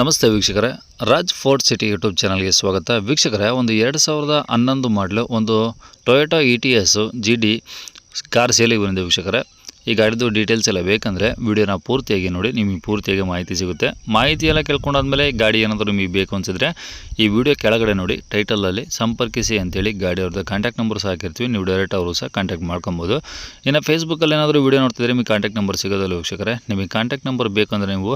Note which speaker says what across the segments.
Speaker 1: ನಮಸ್ತೆ ವೀಕ್ಷಕರೇ. Raj fort city YouTube ಚಾನಲ್ಗೆ ಸ್ವಾಗತ. ವೀಕ್ಷಕರೇ, ಒಂದು ಎರಡು ಸಾವಿರದ ಹನ್ನೊಂದು ಮಾಡಲು ಒಂದು Toyota E T S G D car ಸೇಲಿಗೆ ಬಂದಿದೆ ವೀಕ್ಷಕರೇ. ಈ ಗಾಡಿದು ಡೀಟೇಲ್ಸ್ ಎಲ್ಲ ಬೇಕಂದರೆ ವಿಡಿಯೋನ ಪೂರ್ತಿಯಾಗಿ ನೋಡಿ, ನಿಮಗೆ ಪೂರ್ತಿಯಾಗಿ ಮಾಹಿತಿ ಸಿಗುತ್ತೆ. ಮಾಹಿತಿ ಎಲ್ಲ ಕೇಳ್ಕೊಂಡಾದ್ಮೇಲೆ ಗಾಡಿ ಏನಾದರೂ ನಿಮಗೆ ಬೇಕು ಅನಿಸಿದ್ರೆ ಈ ವಿಡಿಯೋ ಕೆಳಗಡೆ ನೋಡಿ ಟೈಟಲಲ್ಲಿ ಸಂಪರ್ಕಿಸಿ ಅಂತೇಳಿ ಗಾಡಿ ಅವ್ರದ್ದು ಕಾಂಟ್ಯಾಕ್ಟ್ ನಂಬರ್ ಸಹ ಹಾಕಿರ್ತೀವಿ. ನೀವು ಡೈರೆಕ್ಟ್ ಅವರು ಸಹ ಕಾಂಟ್ಯಾಕ್ಟ್ ಮಾಡ್ಕೊಬೋದು. ಇನ್ನು ಫೇಸ್ಬುಕ್ಕಲ್ಲಿ ಏನಾದರೂ ವೀಡಿಯೋ ನೋಡ್ತಿದ್ರೆ ನಿಮಗೆ ಕಾಂಟ್ಯಾಕ್ಟ್ ನಂಬರ್ ಸಿಗೋದಲ್ಲ ವೀಕ್ಷಕರೇ. ನಿಮಗೆ ಕಾಂಟ್ಯಾಕ್ಟ್ ನಂಬರ್ ಬೇಕಂದರೆ ನೀವು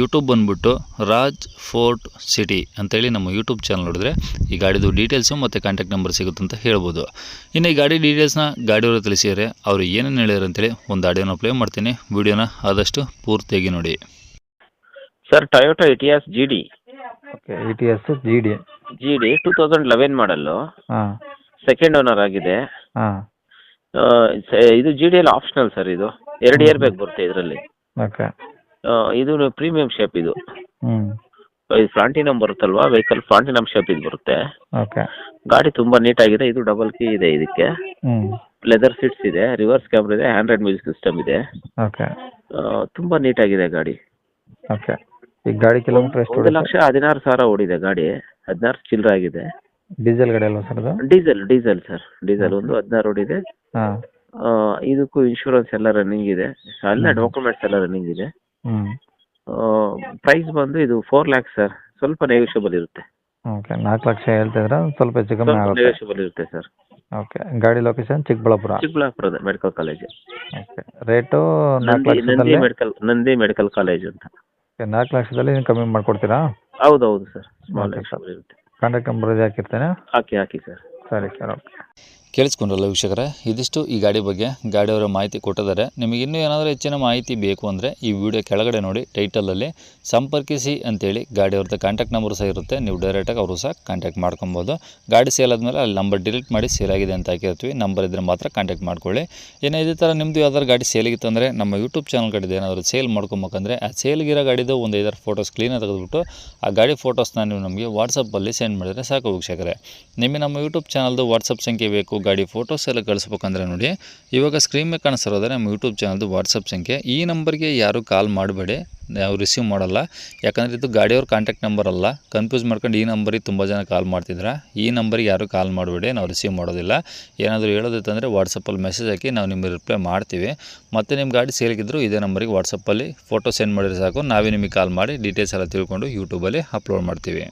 Speaker 1: ಯೂಟ್ಯೂಬ್ ಬಂದುಬಿಟ್ಟು ರಾಜ್ ಫೋರ್ಟ್ ಸಿಟಿ ಅಂತೇಳಿ ನಮ್ಮ ಯೂಟ್ಯೂಬ್ ಚಾನಲ್ ನೋಡಿದ್ರೆ ಈ ಗಾಡಿದು ಡೀಟೇಲ್ಸು ಮತ್ತು ಕಾಂಟ್ಯಾಕ್ಟ್ ನಂಬರ್ ಸಿಗುತ್ತೆ ಅಂತ ಹೇಳ್ಬೋದು. ಇನ್ನು ಈ ಗಾಡಿ ಡೀಟೇಲ್ಸ್ನ ಗಾಡಿಯವರು ತಿಳಿಸಿದರೆ ಅವರು ಏನೇನು ಹೇಳ್ಯಾರ ಅಂತೇಳಿ ಒಂದು ಆಡಿಯೋನ ಪ್ಲೇ ಮಾಡ್ತೀನಿ. ವಿಡಿಯೋನ ಆದಷ್ಟು ಪೂರ್ತಿಯಾಗಿ ನೋಡಿ.
Speaker 2: Sir Toyota Etios G D
Speaker 3: okay E T S G D
Speaker 2: G D two thousand eleven model
Speaker 3: ಹಾಂ.
Speaker 2: ಸೆಕೆಂಡ್ ಓನರ್ ಆಗಿದೆ.
Speaker 3: ಹಾಂ.
Speaker 2: ಆ, ಸ- ಇದು G D L optional sir ಇದು. ಎರಡು ಇಯರ್ ಬೇಕು ಬರುತ್ತೆ ಇದರಲ್ಲಿ.
Speaker 3: ಓಕೆ
Speaker 2: ಇದು ಪ್ರೀಮಿಯಂ ಶೇಪ್ ಇದು.
Speaker 3: ಹ್ಞೂ
Speaker 2: ಇದು ಫ್ಲಾಂಟಿನಮ್ ಬರುತ್ತಲ್ವಾ ವೆಹಿಕಲ್ ಫ್ಲಾಂಟಿನಮ್ ಶೇಪ್ ಇದು ಬರುತ್ತೆ.
Speaker 3: ಓಕೆ
Speaker 2: ಗಾಡಿ ತುಂಬ ನೀಟಾಗಿದೆ ಇದು ಡಬಲ್ ಕೀ ಇದೆ ಇದಕ್ಕೆ.
Speaker 3: ಹ್ಞೂ
Speaker 2: ಲೆದರ್ ಸೀಟ್ಸ್ ಇದೆ ರಿವರ್ಸ್ ಕ್ಯಾಮ್ರಾ ಇದೆ ಹ್ಯಾಂಡ್ರೆಡ್ ಮ್ಯೂಸಿಕ್ ಸಿಸ್ಟಮ್ ಇದೆ.
Speaker 3: ಓಕೆ
Speaker 2: ತುಂಬಾ ನೀಟ್ ನೀಟಾಗಿದೆ ಗಾಡಿ.
Speaker 3: ಓಕೆ ಈ ಗಾಡಿ ಕಿಲೋಮೀಟರ್ ಎಷ್ಟು
Speaker 2: ಒಂದು ಲಕ್ಷ ಹದಿನಾರು ಸಾವಿರ ಓಡಿದೆ ಗಾಡಿ. ಹದಿನಾರು ಚಿಲ್ಲರೆ ಆಗಿದೆ.
Speaker 3: ಡೀಸೆಲ್ ಗಾಡಿ ಅಲ್ವಾ ಸರ್ ಅದು?
Speaker 2: ಡೀಸೆಲ್ ಡೀಸೆಲ್ ಸರ್ ಡೀಸೆಲ್ ಒಂದು ಹದಿನಾರು ಓಡಿದೆ.
Speaker 3: ಹಾಂ.
Speaker 2: ಆ, ಇದಕ್ಕೂ ಇನ್ಶೂರೆನ್ಸ್ ಎಲ್ಲ ರನ್ನಿಂಗ್ ಇದೆ. ಎಲ್ಲ ಡಾಕ್ಯುಮೆಂಟ್ಸ್ ಎಲ್ಲ ರನ್ನಿಂಗ್ ಇದೆ.
Speaker 3: ಹ್ಞೂ
Speaker 2: ಪ್ರೈಸ್ ಬಂದು ಇದು ಫೋರ್ ಲ್ಯಾಕ್ಸ್ ಸರ್ ಸ್ವಲ್ಪ ನೆಗೋಷಿಯಬಲ್ ಇರುತ್ತೆ.
Speaker 3: ಓಕೆ ನಾಲ್ಕು ಲಕ್ಷ ಹೇಳ್ತಿದ್ರೆ ಸ್ವಲ್ಪ ಹೆಚ್ಚು ಕಮ್ಮಿ
Speaker 2: ಸ್ವಲ್ಪ
Speaker 3: ಆಗುತ್ತೆ?
Speaker 2: ನೆಗೋಷಿಯಬಲ್ ಇರುತ್ತೆ ಸರ್
Speaker 3: ಓಕೆ ಗಾಡಿ ಲೊಕೇಶನ್ ಚಿಕ್ಕಬಳ್ಳಾಪುರ.
Speaker 2: ಚಿಕ್ಕಬಳ್ಳಾಪುರದ ಮೆಡಿಕಲ್ ಕಾಲೇಜ್
Speaker 3: ಓಕೆ ರೇಟು ನಾಲ್ಕು
Speaker 2: ನಂದಿ ನಂದಿ
Speaker 3: ಲಕ್ಷದಲ್ಲಿ
Speaker 2: ಮೆಡಿಕಲ್ ನಂದಿ ಮೆಡಿಕಲ್ ಕಾಲೇಜ್ ಅಂತ.
Speaker 3: ಓಕೆ, ನಾಲ್ಕು ಲಕ್ಷದಲ್ಲಿ ನೀವು ಕಮ್ಮಿ ಮಾಡಿಕೊಡ್ತೀರಾ?
Speaker 2: ಹೌದು ಸರ್. ಸ್ಮಾಲ್. ಇರುತ್ತೆ
Speaker 3: ಕಾಂಟ್ಯಾಕ್ಟ್ ನಂಬರ್ ಹಾಕಿರ್ತೇನೆ?
Speaker 2: ಹಾಕಿ ಹಾಕಿ ಸರ್.
Speaker 3: ಸರಿ ಸರ್ ಓಕೆ
Speaker 1: ಕೇಳಿಸ್ಕೊಂಡ್ರಲ್ಲ ವೀಕ್ಷಕರ? ಇದಿಷ್ಟು ಈ ಗಾಡಿ ಬಗ್ಗೆ ಗಾಡಿಯವರ ಮಾಹಿತಿ ಕೊಟ್ಟಿದ್ದಾರೆ. ನಿಮಗೆ ಇನ್ನೂ ಏನಾದರೂ ಹೆಚ್ಚಿನ ಮಾಹಿತಿ ಬೇಕು ಅಂದರೆ ಈ ವಿಡಿಯೋ ಕೆಳಗಡೆ ನೋಡಿ ಟೈಟಲಲ್ಲಿ ಸಂಪರ್ಕಿಸಿ ಅಂತೇಳಿ ಗಾಡಿಯವ್ರದ್ದು ಕಾಂಟ್ಯಾಕ್ಟ್ ನಂಬರ್ ಸಹ ಇರುತ್ತೆ. ನೀವು ಡೈರೆಕ್ಟಾಗಿ ಅವರು ಸಹ ಕಾಂಟ್ಯಾಕ್ಟ್ ಮಾಡ್ಕೊಬೋದು. ಗಾಡಿ ಸೇಲ್ ಆದಮೇಲೆ ಅಲ್ಲಿ ನಂಬರ್ ಡಿಲೀಟ್ ಮಾಡಿ ಸೇಲ್ ಆಗಿದೆ ಅಂತ ಹಾಕಿರ್ತೀವಿ. ನಂಬರ್ ಇದ್ದರೆ ಮಾತ್ರ ಕಾಂಟ್ಯಾಕ್ಟ್ ಮಾಡ್ಕೊಳ್ಳಿ. ಇನ್ನು ಇದೇ ಥರ ನಿಮ್ಮದು ಯಾವ್ದಾದ್ರು ಗಾಡಿ ಸೇಲಿಗಿತ್ತು ಅಂದರೆ ನಮ್ಮ ಯೂಟ್ಯೂಬ್ ಚಾನಲ್ ಕಡೆ ಏನಾದರೂ ಸೇಲ್ ಮಾಡ್ಕೊಬೇಕಂದ್ರೆ ಆ ಸೇಲ್ಗಿರೋ ಗಾಡಿದು ಒಂದು ಐದಾರು ಫೋಟೋಸ್ ಕ್ಲೀನಾಗಿ ತೆಗೆದುಬಿಟ್ಟು ಆ ಗಾಡಿ ಫೋಟೋಸ್ನ ನೀವು ನಮಗೆ ವಾಟ್ಸಪ್ಪಲ್ಲಿ ಸೆಂಡ್ ಮಾಡಿದರೆ ಸಾಕು ವೀಕ್ಷಕರೇ. ನಿಮಗೆ ನಮ್ಮ ಯೂಟ್ಯೂಬ್ ಚಾನಲ್ದು ವಾಟ್ಸಪ್ ಸಂಖ್ಯೆ ಬೇಕು ಗಾಡಿ ಫೋಟೋಸ್ ಎಲ್ಲ ಕಳಿಸ್ಬೇಕಂದ್ರೆ ನೋಡಿ, ಇವಾಗ ಸ್ಕ್ರೀನ್ ಮೇಲೆ ಕಾಣಿಸ್ತಿರೋದ್ರೆ ನಮ್ಮ ಯೂಟ್ಯೂಬ್ ಚಾನಲ್ದು ವಾಟ್ಸಪ್ ಸಂಖ್ಯೆ. ಈ ನಂಬರ್ಗೆ ಯಾರೂ ಕಾಲ್ ಮಾಡಬೇಡಿ, ನಾವು ರಿಸೀವ್ ಮಾಡಲ್ಲ. ಯಾಕಂದರೆ ಇದು ಗಾಡಿಯವ್ರ ಕಾಂಟ್ಯಾಕ್ಟ್ ನಂಬರ್ ಅಲ್ಲ. ಕನ್ಫ್ಯೂಸ್ ಮಾಡ್ಕೊಂಡು ಈ ನಂಬರಿಗೆ ತುಂಬ ಜನ ಕಾಲ್ ಮಾಡ್ತಿದ್ರೆ. ಈ ನಂಬರಿಗೆ ಯಾರೂ ಕಾಲ್ ಮಾಡಬೇಡಿ, ನಾವು ರಿಸೀವ್ ಮಾಡೋದಿಲ್ಲ. ಏನಾದರೂ ಹೇಳೋದಿತ್ತಂದರೆ ವಾಟ್ಸಪ್ಪಲ್ಲಿ ಮೆಸೇಜ್ ಹಾಕಿ ನಾವು ನಿಮಗೆ ರಿಪ್ಲೈ ಮಾಡ್ತೀವಿ. ಮತ್ತು ನಿಮ್ಮ ಗಾಡಿ ಸೇಲಿಗಿದ್ರು ಇದೇ ನಂಬರಿಗೆ ವಾಟ್ಸಪ್ಪಲ್ಲಿ ಫೋಟೋ ಸೆಂಡ್ ಮಾಡಿದ್ರೆ ಸಾಕು. ನಾವೇ ನಿಮಗೆ ಕಾಲ್ ಮಾಡಿ ಡೀಟೇಲ್ಸ್ ಎಲ್ಲ ತಿಳ್ಕೊಂಡು ಯೂಟ್ಯೂಬಲ್ಲಿ ಅಪ್ಲೋಡ್ ಮಾಡ್ತೀವಿ.